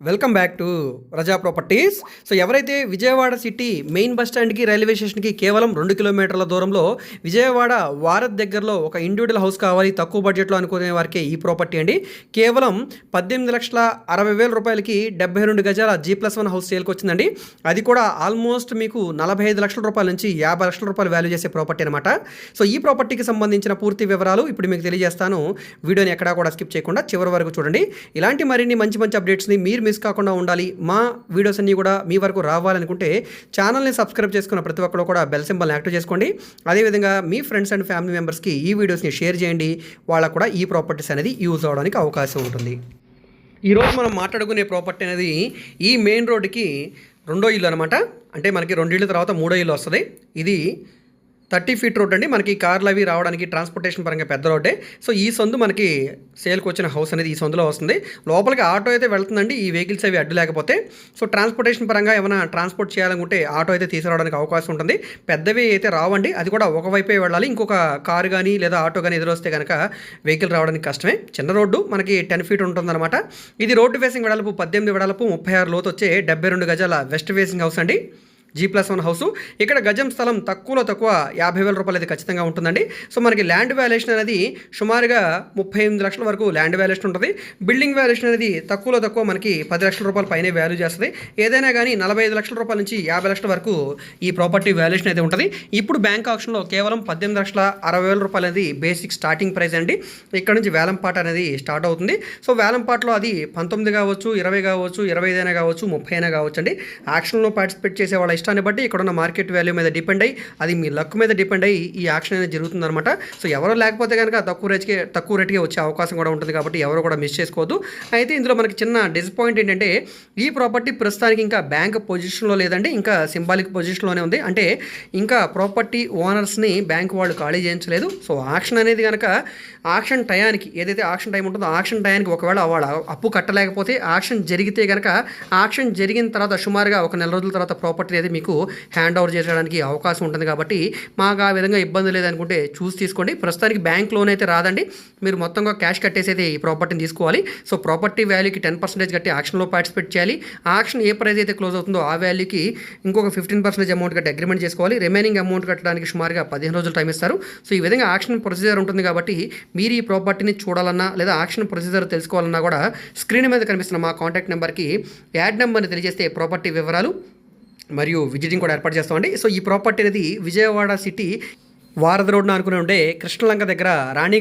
Welcome back to Raza properties so ఎవరైతే Vijayawada city main bus స్టాండ్కి railway స్టేషన్కి కేవలం రెండు కిలోమీటర్ల దూరంలో విజయవాడ వారత్ దగ్గరలో ఒక ఇండివిజువల్ హౌస్ కావాలి తక్కువ బడ్జెట్లో అనుకునే వారికి ఈ ప్రాపర్టీ అండి. కేవలం పద్దెనిమిది లక్షల అరవై వేల రూపాయలకి డెబ్బై రెండు గజాల జీ ప్లస్ వన్ హౌస్ సేల్కి వచ్చిందండి. అది కూడా ఆల్మోస్ట్ మీకు నలభై ఐదు లక్షల రూపాయల నుంచి యాభై లక్షల రూపాయలు వాల్యూ చేసే ప్రాపర్టీ అనమాట సో ఈ ప్రాపర్టీకి సంబంధించిన పూర్తి వివరాలు ఇప్పుడు మీకు తెలియజేస్తాను. వీడియోని ఎక్కడా కూడా స్కిప్ చేయకుండా చివరి వరకు చూడండి. ఇలాంటి మరిన్ని మంచి మంచి అప్డేట్స్ని మీరు మిస్ కాకుండా ఉండాలి. మా వీడియోస్ అన్నీ కూడా మీ వరకు రావాలనుకుంటే ఛానల్ని సబ్స్క్రైబ్ చేసుకున్న ప్రతి ఒక్కరు కూడా బెల్ సింబల్ని యాక్టివ్ చేసుకోండి. అదేవిధంగా మీ ఫ్రెండ్స్ అండ్ ఫ్యామిలీ మెంబర్స్కి ఈ వీడియోస్ని షేర్ చేయండి. వాళ్ళకు కూడా ఈ ప్రాపర్టీస్ అనేది యూజ్ అవడానికి అవకాశం ఉంటుంది. ఈరోజు మనం మాట్లాడుకునే ప్రాపర్టీ అనేది ఈ మెయిన్ రోడ్డుకి రెండో ఇల్లు అనమాట అంటే మనకి రెండు ఇళ్ళ తర్వాత మూడో ఇల్లు వస్తుంది. ఇది థర్టీ ఫీట్ రోడ్ అండి. మనకి కార్లు అవి రావడానికి ట్రాన్స్పోర్టేషన్ పరంగా పెద్ద రోడ్డే. సో ఈ సందు మనకి సేల్కి వచ్చిన హౌస్ అనేది ఈ సందులో వస్తుంది. లోపలికి ఆటో అయితే వెళ్తుందండి. ఈ వెహికల్స్ అవి అడ్డు లేకపోతే. సో ట్రాన్స్పోర్టేషన్ పరంగా ఏమైనా ట్రాన్స్పోర్ట్ చేయాలనుకుంటే ఆటో అయితే తీసుకురావడానికి అవకాశం ఉంటుంది. పెద్దవి అయితే రావండి. అది కూడా ఒకవైపే వెళ్ళాలి. ఇంకొక కారు కానీ లేదా ఆటో కానీ ఎదురొస్తే కనుక వెహికల్ రావడానికి కష్టమే. చిన్న రోడ్డు మనకి టెన్ ఫీట్ ఉంటుందన్నమాట. ఇది రోడ్డు ఫేసింగ్ వెడల్పు పద్దెనిమిది వెడల్పు ముప్పై ఆరు లోతు వచ్చే డెబ్బై రెండు గజాల వెస్ట్ ఫేసింగ్ హౌస్ అండి. జీ ప్లస్ వన్ హౌస్ ఇక్కడ గజం స్థలం తక్కువలో తక్కువ యాభై వేల రూపాయలు అయితే ఖచ్చితంగా ఉంటుందండి. సో మనకి ల్యాండ్ వాల్యుయేషన్ అనేది సుమారుగా ముప్పై ఎనిమిది లక్షల వరకు ల్యాండ్ వాల్యుయేషన్ ఉంటుంది. బిల్డింగ్ వాల్యుయేషన్ అనేది తక్కువలో తక్కువ మనకి పది లక్షల రూపాయల పైనే వాల్యూ చేస్తుంది. ఏదైనా కానీ నలభై ఐదు లక్షల రూపాయల నుంచి యాభై లక్షల వరకు ఈ ప్రాపర్టీ వాల్యుయేషన్ అయితే ఉంటుంది. ఇప్పుడు బ్యాంక్ ఆప్షన్లో కేవలం పద్దెనిమిది లక్షల అరవై వేల రూపాయలు అనేది బేసిక్ స్టార్టింగ్ ప్రైస్ అండి. ఇక్కడ నుంచి వేలంపాట అనేది స్టార్ట్ అవుతుంది. సో వేలంపాటలో అది పంతొమ్మిది కావచ్చు ఇరవై కావచ్చు ఇరవై ఐదైనా కావచ్చు ముప్పై అయినా కావచ్చు అండి. ఆక్షన్లో పార్టిసిపేట్ చేసే వాళ్ళ ఇష్టాన్ని బట్టి ఇక్కడ ఉన్న మార్కెట్ వాల్యూ మీద డిపెండ్ అయ్యి అది మీ లక్ మీద డిపెండ్ అయ్యి ఈ యాక్షన్ అనేది జరుగుతుందన్నమాట. సో ఎవరు లేకపోతే కనుక తక్కువ రేట్కి తక్కువ రేట్కి వచ్చే అవకాశం కూడా ఉంటుంది కాబట్టి ఎవరు కూడా మిస్ చేసుకోవద్దు. అయితే ఇందులో మనకి చిన్న డిసప్పాయింట్ ఏంటంటే ఈ ప్రాపర్టీ ప్రస్తుతానికి ఇంకా బ్యాంక్ పొజిషన్లో లేదండి ఇంకా సింబాలిక్ పొజిషన్లోనే ఉంది. అంటే ఇంకా ప్రాపర్టీ ఓనర్స్ని బ్యాంక్ వాళ్ళు ఖాళీ చేయించలేదు. సో ఆక్షన్ అనేది కనుక ఆక్షన్ టయానికి ఏదైతే ఆక్షన్ టైం ఉంటుందో ఆక్షన్ టయానికి ఒకవేళ వాళ్ళ అప్పు కట్టలేకపోతే ఆక్షన్ జరిగితే కనుక ఆక్షన్ జరిగిన తర్వాత సుమారుగా ఒక నెల రోజుల తర్వాత ప్రాపర్టీ అనేది మీకు హ్యాండ్ ఓవర్ చేసడానికి అవకాశం ఉంటుంది కాబట్టి మాకు ఆ విధంగా ఇబ్బంది లేదనుకుంటే చూసి తీసుకోండి. ప్రస్తుతానికి బ్యాంక్ లోన్ అయితే రాదండి. మీరు మొత్తంగా క్యాష్ కట్టేసి అయితే ఈ ప్రాపర్టీని తీసుకోవాలి. సో ప్రాపర్టీ వాల్యూకి టెన్ పర్సెంటేజ్ కట్టి ఆక్షన్లో పార్టిసిపేట్ చేయాలి. ఆక్షన్ ఏ ప్రైస్ అయితే క్లోజ్ అవుతుందో ఆ వాల్యూకి ఇంకొక ఫిఫ్టీన్ పర్సెంటేజ్ అమౌంట్ కట్టి అగ్రిమెంట్ చేసుకోవాలి. రిమైనింగ్ అమౌంట్ కట్టడానికి సుమారుగా పదిహేను రోజులు టైం ఇస్తారు. సో ఈ విధంగా ఆక్షన్ ప్రొసీజర్ ఉంటుంది కాబట్టి మీరు ఈ ప్రాపర్టీని చూడాలన్నా లేదా ఆక్షన్ ప్రొసీజర్ తెలుసుకోవాలన్నా కూడా స్క్రీన్ మీద కనిపిస్తున్న మా కాంటాక్ట్ నెంబర్కి యాడ్ నెంబర్ని తెలియజేస్తే ప్రాపర్టీ వివరాలు మరియు విజిటింగ్ కూడా ఏర్పాటు చేస్తామండి. సో ఈ ప్రాపర్టీ అనేది విజయవాడ సిటీ వారధి రోడ్న అనుకుని ఉండే కృష్ణలంక దగ్గర రాణిగా